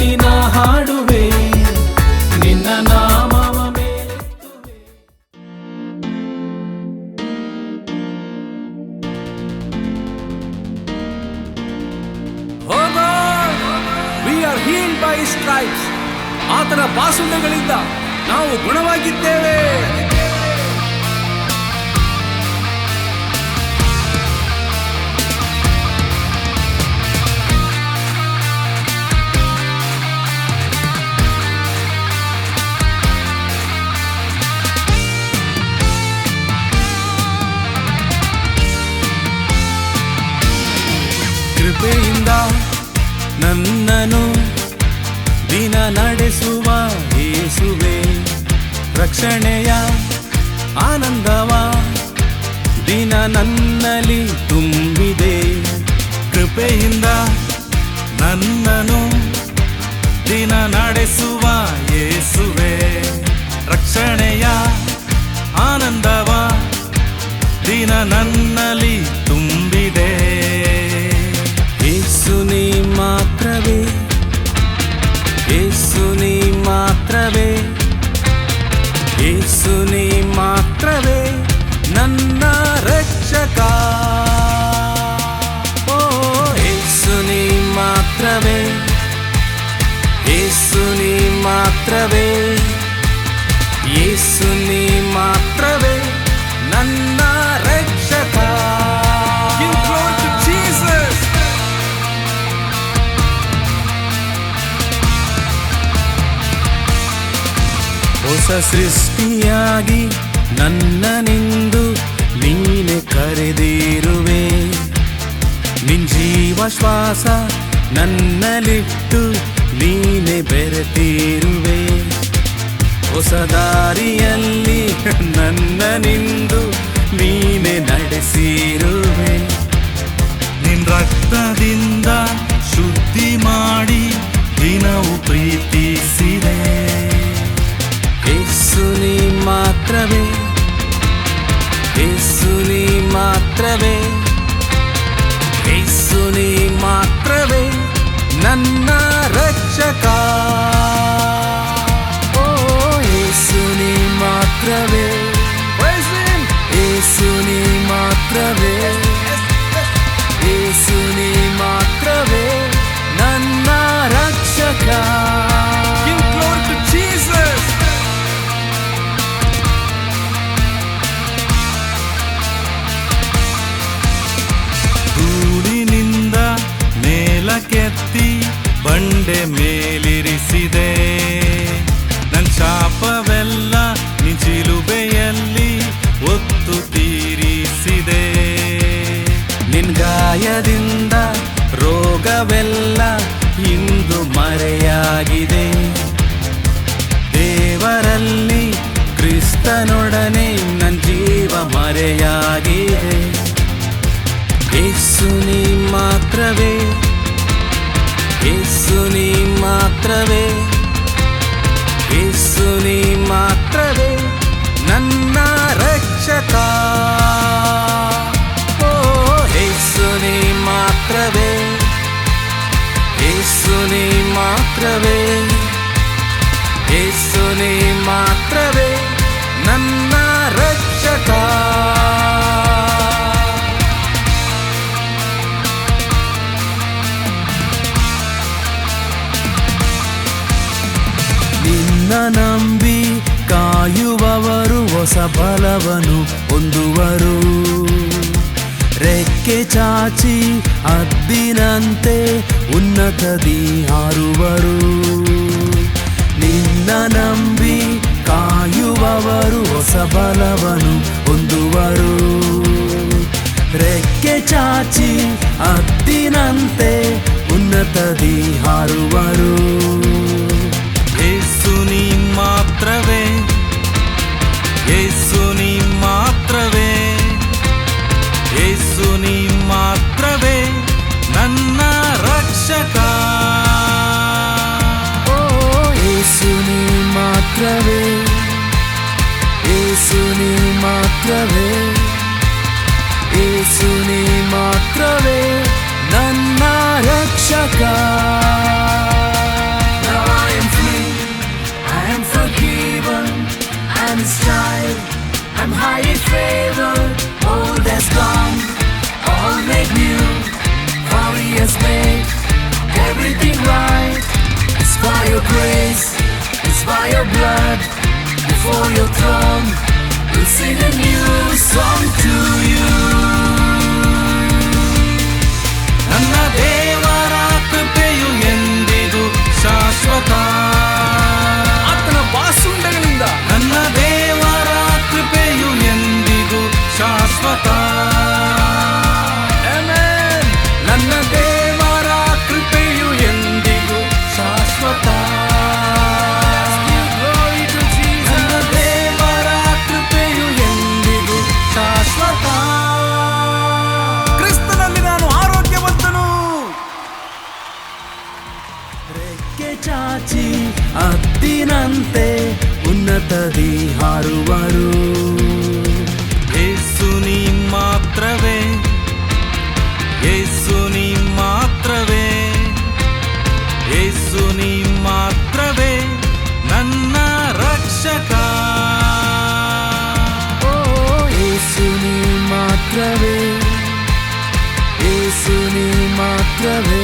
ಎತ್ತಿ ನಾ ಹಾಡುವೆ ನಿನ್ನ ನಾಮವ we are healed by stripes ಆತನ ಬಾಸುಂಡೆಗಳಿಂದ ನಾವು ಗುಣವಾಗಿದ್ದೇವೆ. ಕೃಪೆಯಿಂದ ನನ್ನನು ದಿನ ನಡೆಸುವ ಏಸುವೆ, ರಕ್ಷಣೆಯ ಆನಂದವ, ದಿನ ನನ್ನಲ್ಲಿ ತುಂಬಿದೆ. ಕೃಪೆಯಿಂದ ನನ್ನನು ದಿನ ನಡೆಸುವ ಏಸುವೆ, ರಕ್ಷಣೆಯ ಆನಂದವ, ದಿನ ನನ್ನಲ್ಲಿ ಯೇಸು ನೀ ಮಾತ್ರವೇ ಯೇಸುನಿ ಮಾತ್ರವೇ ನನ್ನ ರಕ್ಷಕ. ಹೊಸ ಸೃಷ್ಟಿಯಾಗಿ ನನ್ನನೆಂದು ನೀನೆ ಕರೆದಿರುವೆ ನಿನ್ ಜೀವ ಶ್ವಾಸ ನನ್ನಲ್ಲಿಟ್ಟು ನೀನೆ ಬೆರೆತಿರುವೆ. ಹೊಸದಾರಿಯಲ್ಲಿ ದಾರಿಯಲ್ಲಿ ನನ್ನನಿಂದು ನೀನೆ ನಡೆಸಿರುವೆ. ನಿನ್ ರಕ್ತದಿಂದ ಶುದ್ಧಿ ಮಾಡಿ ದಿನವು ಪ್ರೀತಿಸಿದೆ. ಯೇಸು ನೀ ಮಾತ್ರವೇ. ಯೇಸು ನೀ ಮಾತ್ರವೇ. ಮೇಲಿರಿಸಿದೆ. ನನ್ನ ಶಾಪವೆಲ್ಲ ನಿಜಿಲುಬೆಯಲ್ಲಿ ಒತ್ತು ತೀರಿಸಿದೆ. ನಿನ್ ಗಾಯದಿಂದ ರೋಗವೆಲ್ಲ ಇಂದು ಮರೆಯಾಗಿದೆ. ದೇವರಲ್ಲಿ ಕ್ರಿಸ್ತನೊಡನೆ ನನ್ನ ಜೀವ ಮರೆಯಾಗಿದೆ. ಯೇಸು ನೀ ಮಾತ್ರವೇ ಯೇಸು ನೀ ಮಾತ್ರವೇ ಯೇಸು ನೀ ಮಾತ್ರವೇ ನನ್ನ ರಕ್ಷಕ ಓ ಯೇಸು ನೀ ಮಾತ್ರವೇ ಯೇಸು ನೀ ಮಾತ್ರವೇ ನನ್ನ ನಂಬಿ ಕಾಯುವವರು ಹೊಸ ಬಲವನು ಹೊಂದುವರು. ರೆಕ್ಕೆ ಚಾಚಿ ಅದ್ದಿನಂತೆ ಉನ್ನತದಿ ಹಾರುವರು ನಿನ್ನ ನಂಬಿ ಕಾಯುವವರು ಹೊಸ ಬಲವನು ಹೊಂದುವರು. ರೆಕ್ಕೆ ಚಾಚಿ ಅದ್ದಿನಂತೆ ಉನ್ನತದಿ ಹಾರುವರು ಏಸುನಿ ಮಾತ್ರವೇ ಏಸುನಿ ಮಾತ್ರವೇ ನನ್ನ ರಕ್ಷಕ I'm his I'm old has gone, all made new, made. Everything right. It's by your grace, it's by your blood, before your throne. Sing a new song to you. ಯೇಸು ನೀ ಮಾತ್ರವೇ ಯೇಸು ನೀ